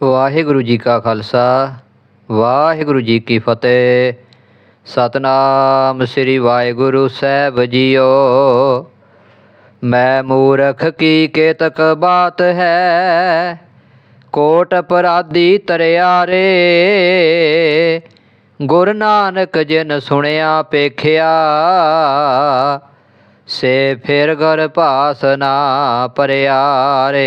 ਵਾਹਿਗੁਰੂ ਜੀ ਕਾ ਖਾਲਸਾ, ਵਾਹਿਗੁਰੂ ਜੀ ਕੀ ਫਤਿਹ। ਸਤਨਾਮ ਸ੍ਰੀ ਵਾਹਿਗੁਰੂ ਸਾਹਿਬ ਜੀਓ। ਮੈਂ ਮੂਰਖ ਕੀ ਕੇਤਕ ਬਾਤ ਹੈ, ਕੋਟ ਅਪਰਾਧੀ ਤਰਿਆਰੇ। ਗੁਰ ਨਾਨਕ ਜਿਨ ਸੁਣਿਆ ਪੇਖਿਆ, ਸੇ ਫਿਰ ਘਰ ਭਾਸ ਨਾ ਪਰਿਆਰੇ।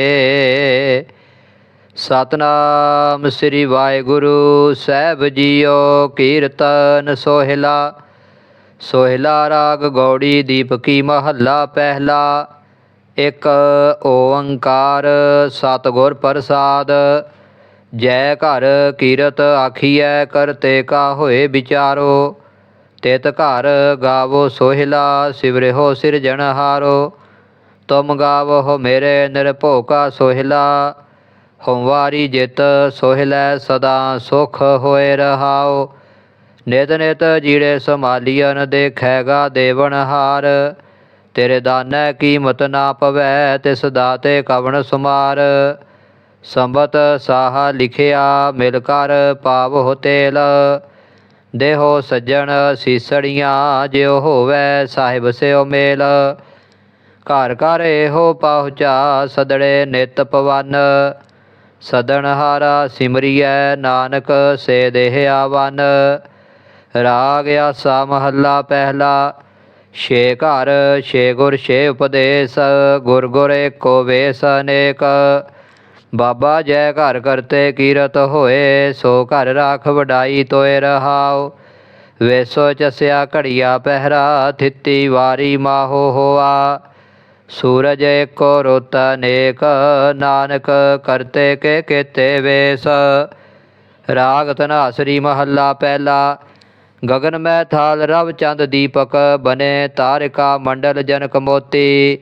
ਸਤਨਾਮ ਸ੍ਰੀ ਵਾਹਿਗੁਰੂ, ਸਾਹਿਬ ਜੀਓ ਕੀਰਤਨ ਸੋਹਿਲਾ। ਸੋਹਿਲਾ ਰਾਗ ਗੌੜੀ ਦੀਪਕੀ ਮਹੱਲਾ ਪਹਿਲਾ। ਇੱਕ ਓੰਕਾਰ ਸਤਿਗੁਰ ਪ੍ਰਸਾਦ। ਜੈ ਘਰ ਕੀਰਤ ਆਖੀਐ ਕਰਤੇ ਕਾ ਹੋਏ ਵਿਚਾਰੋ। ਤਿਤ ਘਰ ਗਾਵੋ ਸੋਹਿਲਾ ਸਿਵਰਿਓ ਸਿਰਜਣਹਾਰੋ। ਤੁਮ ਗਾਵੋ ਮੇਰੇ ਨਿਰਭਉ ਸੋਹਿਲਾ। ਹੰਵਾਰੀ ਜਿਤ ਸੋਹਿਲੈ ਸਦਾ ਸੁਖ ਹੋਏ ਰਹਾਓ ਨਿਤ ਨਿਤ ਜੀੜੇ ਸਮਾਲੀਅਨ ਦੇਖੈਗਾ ਦੇਵਨ ਹਾਰ। ਤੇਰੇ ਦਾਨੈ ਕੀਮਤ ਨਾ ਪਵੈ, ਤਿਸ ਦਾਤੇ ਕਵਣ ਸੁਮਾਰ। ਸੰਬਤ ਸਾਹ ਲਿਖਿਆ, ਮਿਲ ਕਰ ਹੋ ਤੇਲ। ਦੇਹੋ ਸੱਜਣ ਸੀਸੜੀਆਂ, ਜਿਉ ਹੋਵੈ ਸਾਹਿਬ ਸਿਓ ਮੇਲ। ਘਰ ਘਰ ਇਹੋ ਪਹੁੰਚਾ, ਸਦੜੇ ਨਿਤ ਪਵਨ। ਸਦਨ ਹਾਰਾ ਸਿਮਰਿਐ ਨਾਨਕ ਸੇ ਦੇਹ ਆਵਨ, ਰਾਗ ਆਸਾ ਮਹੱਲਾ ਪਹਿਲਾ, ਛੇ ਘਰ, ਛੇ ਗੁਰ, ਛੇ ਉਪਦੇਸ਼, ਗੁਰ ਗੁਰ ਏਕੋ ਵੇਸ ਅਨੇਕ। ਬਾਬਾ ਜੈ ਘਰ ਕਰਤੇ ਕੀਰਤ ਹੋਏ, ਸੋ ਘਰ ਰਾਖ ਵਡਾਈ ਤੋਏ ਰਹਾਓ ਵੇਸੋ ਚਸਿਆ ਘੜੀਆ ਪਹਿਰਾ, ਥਿੱਤੀ ਵਾਰੀ ਮਾਹੋ ਹੋਆ। ਸੂਰਜ ਏਕੋ ਰੁੱਤ ਅਨੇਕ ਨਾਨਕ ਕਰਤੇ ਕੇ ਕੀਤੇ ਵੇਸ। ਰਾਗ ਧਨਾਸਰੀ ਮਹੱਲਾ ਪਹਿਲਾ, ਗਗਨ ਮੈਂ ਥਾਲ ਰਵ ਚੰਦ ਦੀਪਕ ਬਨੇ, ਤਾਰਿਕਾ ਮੰਡਲ ਜਨਕ ਮੋਤੀ।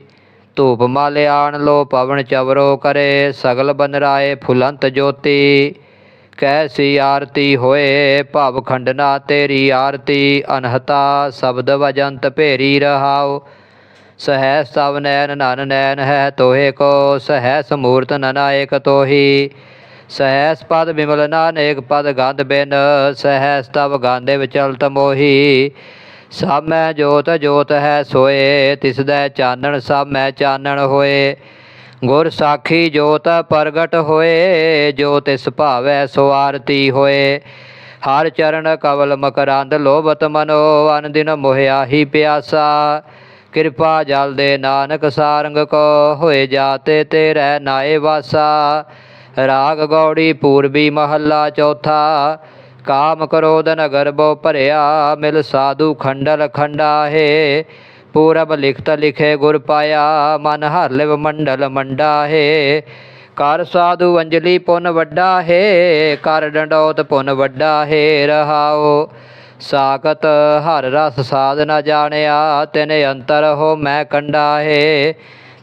ਧੂਪ ਮਾਲਿਆਣ ਲੋ ਪਵਨ ਚਵਰੋ ਕਰੇ, ਸਗਲ ਬਨਰਾਏ ਫੁਲੰਤ ਜੋਤੀ। ਕੈਸੀ ਆਰਤੀ ਹੋਏ ਭਵ ਖੰਡਨਾ ਤੇਰੀ ਆਰਤੀ, ਅਨਹਤਾ ਸ਼ਬਦ ਵਜੰਤ ਭੇਰੀ ਰਹਾਓ ਸਹਿ ਸਭ ਨੈਨ ਨਨ ਨੈਨ ਹੈ ਤੋਹੇ ਕੋ, ਸਹਿ ਸਮੂਰਤ ਨਨਾਇਕ ਤੋਹੀ। ਸਹਿਸ ਪਦ ਬਿਮਲ ਨਾਨੇਕ ਪਦ ਗੰਧ ਬਿਨ ਸਹਿਸ ਤਵ ਗਾਂਦੇ ਵਿਚਲਤ ਮੋਹੀ ਸਭ ਮੈਂ ਜੋਤ ਜੋਤ ਹੈ ਸੋਏ, ਤਿਸ ਦਾ ਚਾਨਣ ਸਭ ਮੈਂ ਚਾਨਣ ਹੋਏ। ਗੁਰ ਸਾਖੀ ਜੋਤ ਪ੍ਰਗਟ ਹੋਏ, ਜੋ ਤਿਸ ਭਾਵੈ ਸੋ ਆਰਤੀ ਹੋਏ। ਹਰ ਚਰਨ ਕਵਲ ਮਕਰੰਦ ਲੋਭਤ ਮਨੋ, ਅਨ ਦਿਨ ਮੋਹਿਆ ਹੀ ਪਿਆਸਾ। ਕਿਰਪਾ ਜਲ ਦੇ ਨਾਨਕ ਸਾਰੰਗ ਕੋ ਹੋਏ ਜਾਤੇ ਤੇਰੇ ਨਾਏ ਵਾਸਾ। ਰਾਗ ਗੌੜੀ ਪੂਰਬੀ ਮਹੱਲਾ ਚੌਥਾ। ਕਾਮ ਕਰੋਧ ਨਗਰ ਬੋ ਭਰਿਆ, ਮਿਲ ਸਾਧੂ ਖੰਡਲ ਖੰਡਾ ਹੈ ਪੂਰਬ ਲਿਖਤ ਲਿਖੇ ਗੁਰ ਪਾਇਆ, ਮਨ ਹਰ ਲਿਵ ਮੰਡਲ ਮੰਡਾਹੇ। ਕਰ ਸਾਧੂ ਅੰਜਲੀ ਪੁਨ ਵੱਡਾ ਹੈ ਕਰ ਡੰਡੋਤ ਪੁਨ ਵੱਡਾ ਹੈ ਰਹਾਓ। ਸਾਖਤ ਹਰ ਰਸ ਸਾਧ ਨ ਜਾਣਿਆ, ਤਿਨ ਅੰਤਰ ਹੋ ਮੈਂ ਕੰਡਾ ਹੈ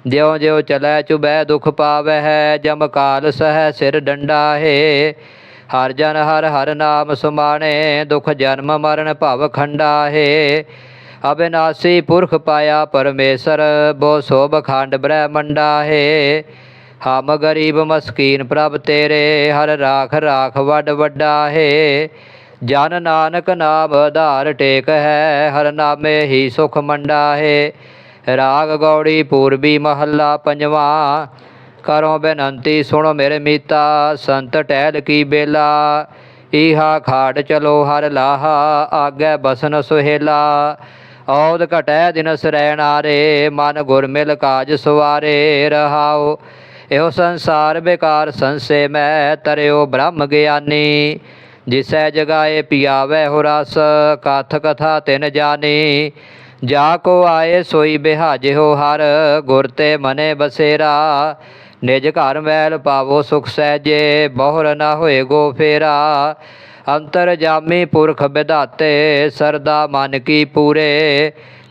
ਜਿਉ ਜਿਉ ਚਲੈ ਚੁਬੈ ਦੁਖ ਪਾਵੈ ਹੈ ਜਮ ਕਾਲ ਸਹਿ ਸਿਰ ਡੰਡਾ ਹੈ ਹਰ ਜਨ ਹਰ ਹਰ ਨਾਮ ਸੁਮਾਣੇ, ਦੁਖ ਜਨਮ ਮਰਨ ਭਵ ਖੰਡਾ ਹੈ ਅਬਿਨਾਸੀ ਪੁਰਖ ਪਾਇਆ ਪਰਮੇਸ਼ਰ, ਬੋ ਸੋਭ ਖੰਡ ਬ੍ਰਹਮੰਡਾ ਹੈ ਹਮ ਗਰੀਬ ਮਸਕੀਨ ਪ੍ਰਭ ਤੇਰੇ, ਹਰ ਰਾਖ ਰਾਖ ਵੱਡ ਵੱਡਾ ਹੈ ਜਨ ਨਾਨਕ ਨਾਮ ਆਧਾਰ ਟੇਕ ਹੈ, ਹਰ ਨਾਮੇ ਹੀ ਸੁਖ ਮੰਡਾ ਹੈ ਰਾਗ ਗੌੜੀ ਪੂਰਬੀ ਮਹੱਲਾ ਪੰਜਵਾ, ਕਰੋ ਬੇਨੰਤੀ ਸੁਣੋ ਮੇਰੇ ਮੀਤਾ, ਸੰਤ ਟਹਿਲ ਕੀ ਬੇਲਾ। ਈਹਾ ਖਾੜ ਚਲੋ ਹਰ ਲਾਹਾ, ਆਗੇ ਬਸਨ ਸੁਹੇਲਾ। ਔਦ ਘਟੈ ਦਿਨ ਸਰੈਣ ਮਨ ਗੁਰ ਮਿਲ ਕਾਜ ਸਵਾਰੇ ਰਹਾਓ ਇਹੋ ਸੰਸਾਰ ਬੇਕਾਰ ਸੰਸੇ ਮੈਂ, ਤਰਿਓ ਬ੍ਰਹਮ ਗਿਆਨੀ। ਜਿਸੈ ਜਗਾਏ ਪਿਆਵੈ ਹੋ ਰਸ, ਕਥ ਕਥਾ ਤਿਨ ਜਾਣੀ ਜਾ ਕੋ ਆਏ ਸੋਈ ਬਿਹਾਜਿਓ ਹਰ, ਗੁਰ ਤੇ ਮਨੇ ਬਸੇਰਾ। ਨਿਜ ਘਰ ਮੈਲ ਪਾਵੋ ਸੁਖ ਸਹਿਜੇ, ਬਹੁਰ ਨਾ ਹੋਏ ਗੋ ਫੇਰਾ। ਅੰਤਰ ਜਾਮੀ ਪੁਰਖ ਵਿਧਾਤੇ ਸਰਦਾ ਮਨ ਕੀ ਪੂਰੇ।